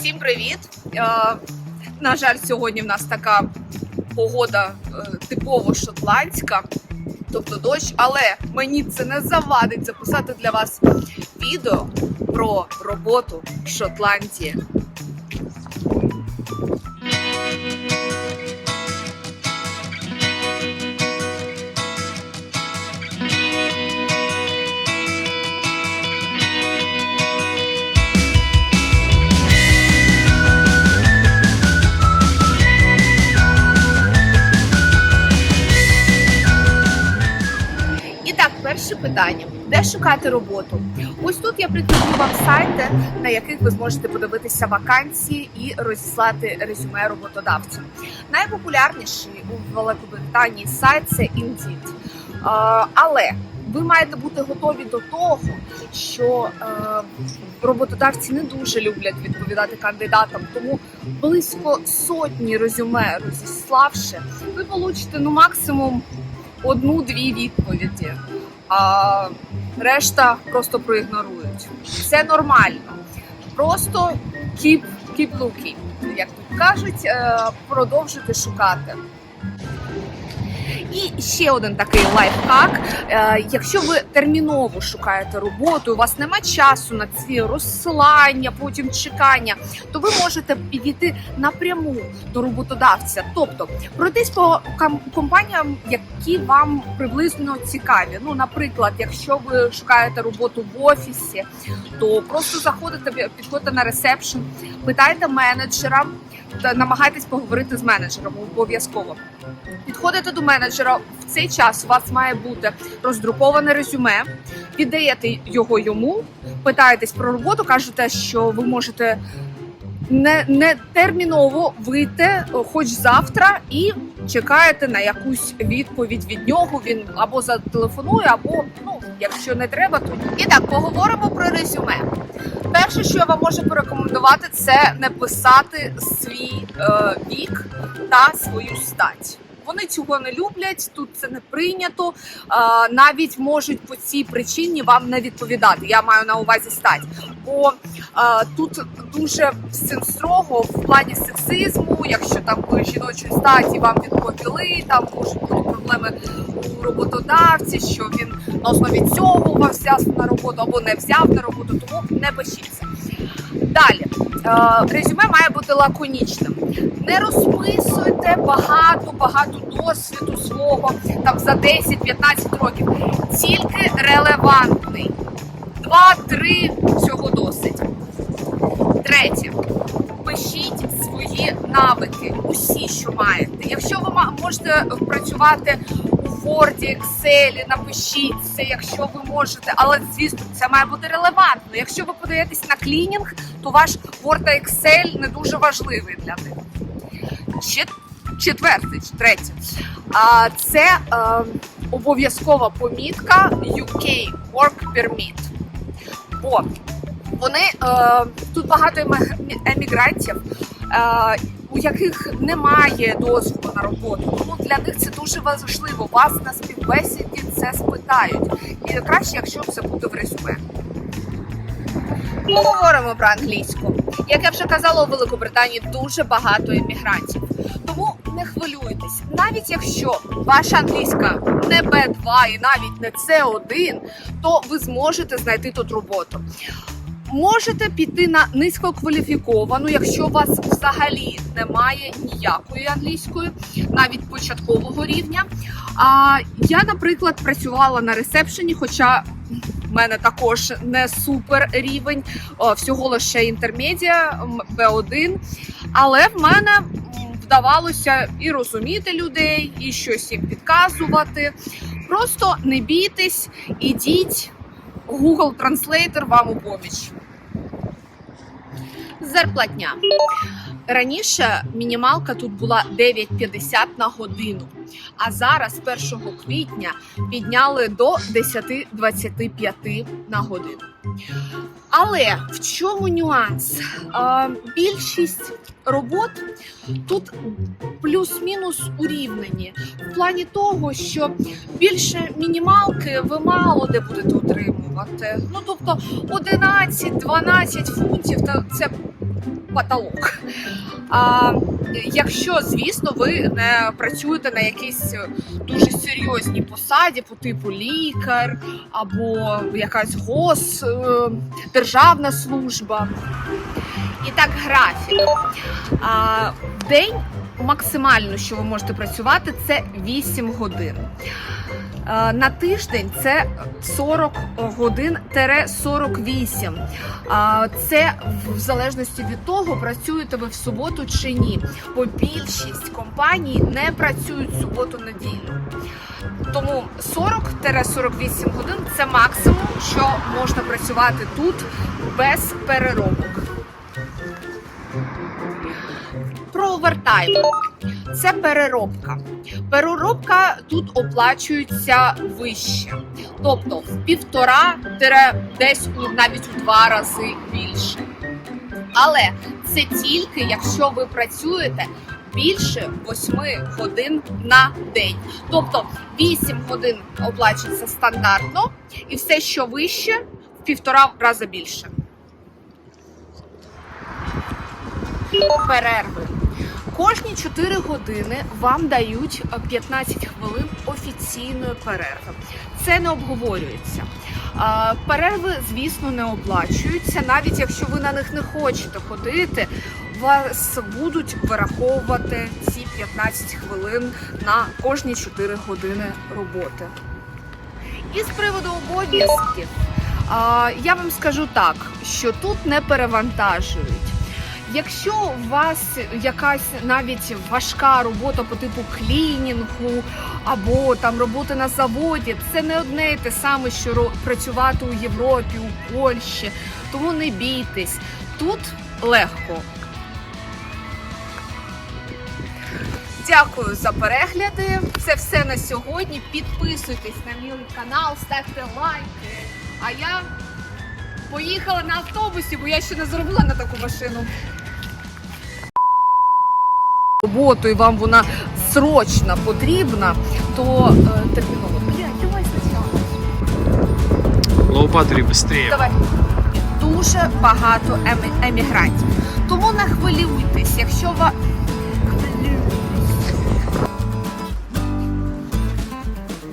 Всім привіт! Е, на жаль, сьогодні в нас така погода е, типово шотландська, тобто дощ, але мені це не завадить записати для вас відео про роботу в Шотландії. Перше питання: де шукати роботу? Ось тут я прикріплю вам сайти, на яких ви зможете подивитися вакансії і розіслати резюме роботодавцю. Найпопулярніший у Великобританії сайт це Indeed. Але ви маєте бути готові до того, що е, роботодавці не дуже люблять відповідати кандидатам, тому близько сотні резюме розіславши, ви получите ну максимум одну-дві відповіді, а решта просто проігнорують. Це нормально. Просто keep, keep looking, як тут кажуть, продовжити шукати. І ще один такий лайфхак. Е, Якщо ви терміново шукаєте роботу, у вас нема часу на ці розсилання, потім чекання, то ви можете підійти напряму до роботодавця, тобто пройтись по компаніям, які вам приблизно цікаві. Ну, наприклад, якщо ви шукаєте роботу в офісі, то просто заходите, підходите на ресепшн, питайте менеджера та намагайтесь поговорити з менеджером обов'язково. Підходите до менеджера в цей час. У вас має бути роздруковане резюме. Віддаєте його йому, питаєтесь про роботу, кажете, що ви можете не, не терміново вийти, хоч завтра, і чекаєте на якусь відповідь від нього. Він або зателефонує, або ну, якщо не треба, то. І так поговоримо про резюме. Перше, що я вам можу порекомендувати, це не писати свій е, вік та свою стать. Вони цього не люблять, тут це не прийнято. Навіть можуть по цій причині вам не відповідати. Я маю на увазі стать. Бо тут дуже строго в плані сексизму. Якщо там ви жіночої статі вам відповіли, там можуть бути проблеми у роботодавці, що він на основі цього вас взяв на роботу або не взяв на роботу, тому не пишіться. Далі е, резюме має бути лаконічним. Не розписуйте багато багато досвіду свого там за 10-15 років. Тільки релевантний. Два-три цього досить. Третє. Пишіть свої навики, усі, що маєте. Якщо ви можете працювати Word, Excel, напишіть це, якщо ви можете, але звісно, це має бути релевантно. Якщо ви подаєтесь на клінінг, то ваш Word та Excel не дуже важливий для них. Чет- Четверте, третє. Це е, обов'язкова помітка UK Work Permit. Бо вони е, тут багато емігрантів, е, у яких немає дозволу на роботу. Тому для них це дуже важливо. Вас на співбесіді це спитають. І краще, якщо це буде в резюме. Поговоримо про англійську. Як я вже казала, у Великобританії дуже багато емігрантів. Тому не хвилюйтесь, навіть якщо ваша англійська не Б2 і навіть не С1, то ви зможете знайти тут роботу. Можете піти на низькокваліфіковану, якщо у вас взагалі немає ніякої англійської, навіть початкового рівня. А я, наприклад, працювала на ресепшені, хоча в мене також не супер рівень, всього лише інтермедіа Б1. Але в мене вдавалося і розуміти людей, і щось їм підказувати. Просто не бійтесь, ідіть. Google Translator вам у поміч. Зарплатня. Раніше мінімалка тут була 9,50 на годину, а зараз, 1 квітня, підняли до 10,25 на годину. Але в чому нюанс? Більшість робот тут плюс-мінус урівнені в плані того, що більше мінімалки ви мало де будете отримувати. Ну тобто 11-12 фунтів, та це потолок. А, якщо, звісно, ви не працюєте на якійсь дуже серйозній посаді, по типу лікар або якась гос, е, державна служба. І так, графік. А, день максимально, що ви можете працювати, це 8 годин. Е, На тиждень це 40 годин 48. Це в залежності від того, працюєте ви в суботу чи ні. Бо більшість компаній не працюють в суботу-неділю. Тому 40-48 годин це максимум, що можна працювати тут без переробок. Про овертайм. Це переробка. Переробка тут оплачується вище, тобто в півтора десь у навіть у два рази більше. Але це тільки якщо ви працюєте більше 8 годин на день. Тобто 8 годин оплачується стандартно, і все, що вище, в півтора рази більше. Перерви. Кожні 4 години вам дають е, 15 хвилин офіційної перерви. Це не обговорюється. Перерви, звісно, не оплачуються. Навіть якщо ви на них не хочете ходити, вас будуть вираховувати ці 15 хвилин на кожні 4 години роботи. І з приводу обов'язків, я вам скажу так, що тут не перевантажують. Якщо у вас якась навіть важка робота по типу клінінгу або там роботи на заводі, це не одне і те саме, що працювати у Європі, у Польщі. Тому не бійтесь, тут легко. Дякую за перегляди. Це все на сьогодні. Підписуйтесь на мій канал, ставте лайки. А я поїхала на автобусі, бо я ще не зробила на таку машину роботу і вам вона срочно потрібна, то е, терміново. Лоупатрі быстрее. Давай. Дуже багато еми- емігрантів. Тому не хвилюйтесь, якщо ви.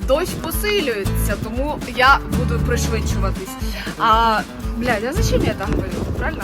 Дощ посилюється, тому я буду пришвидшуватись. А, блядь, а зачем я так говорю? Правильно?